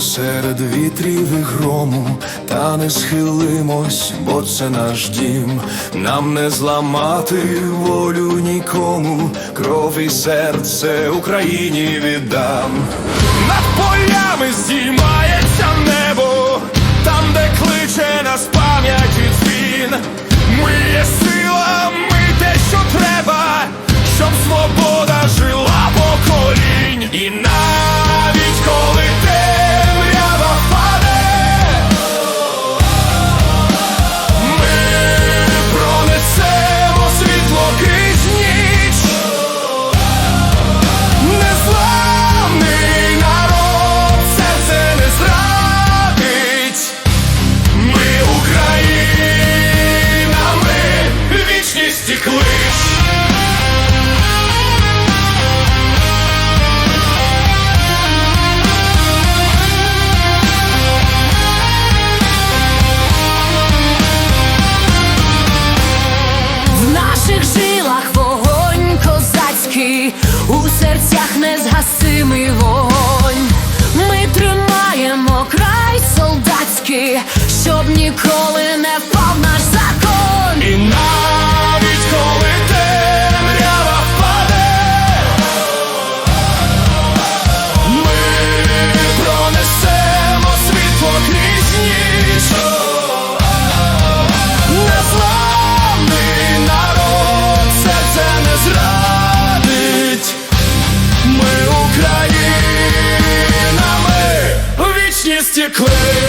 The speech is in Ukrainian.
Серед вітрів і грому, та не схилимось, бо це наш дім. Нам не зламати волю нікому, кров і серце Україні віддам. Над полями зіма. Mr. claim.